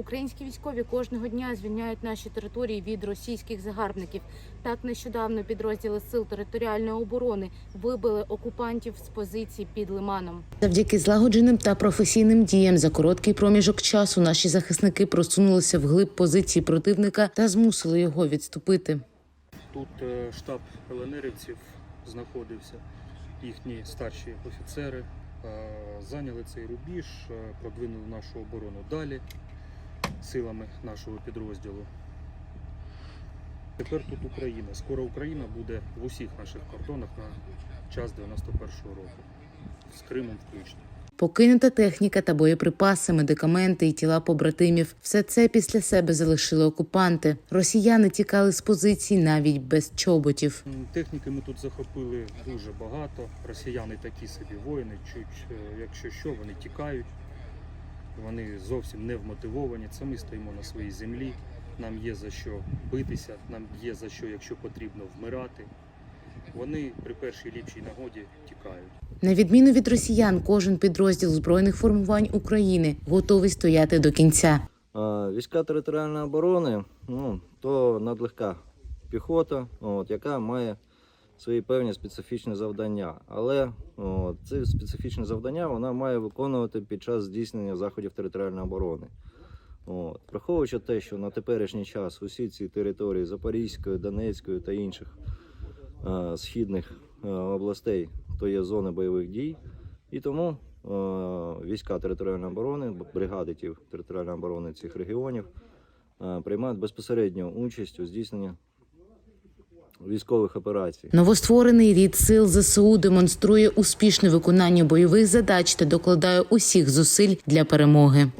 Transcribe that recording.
Українські військові кожного дня звільняють наші території від російських загарбників. Так нещодавно підрозділи сил територіальної оборони вибили окупантів з позицій під лиманом. Завдяки злагодженим та професійним діям за короткий проміжок часу наші захисники просунулися вглиб позицій противника та змусили його відступити. Тут е, штаб ЛНРівців знаходився, їхні старші офіцери зайняли цей рубіж, продвинули нашу оборону далі силами нашого підрозділу. Тепер тут Україна. Скоро Україна буде в усіх наших кордонах на час 91-го року. З Кримом включно. Покинута техніка та боєприпаси, медикаменти і тіла побратимів все це після себе залишили окупанти. Росіяни тікали з позицій навіть без чоботів. Техніки ми тут захопили дуже багато. Росіяни такі собі воїни, чуть, е, якщо що, вони тікають. Вони зовсім не вмотивовані. Це ми стоїмо на своїй землі. Нам є за що битися, нам є за що, якщо потрібно, вмирати. Вони при першій ліпшій нагоді тікають. На відміну від росіян, кожен підрозділ збройних формувань України готовий стояти до кінця. Війська територіальної оборони ну, то надлегка піхота, от, яка має свої певні специфічні завдання. Але от, ці специфічні завдання вона має виконувати під час здійснення заходів територіальної оборони. От. Враховуючи те, що на теперішній час усі ці території Запорізької, Донецької та інших е, східних е, областей то є зони бойових дій, і тому е, війська територіальної оборони, бригади територіальної оборони цих регіонів е, приймають безпосередню участь у здійсненні військових операцій. Новостворений рід сил ЗСУ демонструє успішне виконання бойових задач та докладає усіх зусиль для перемоги.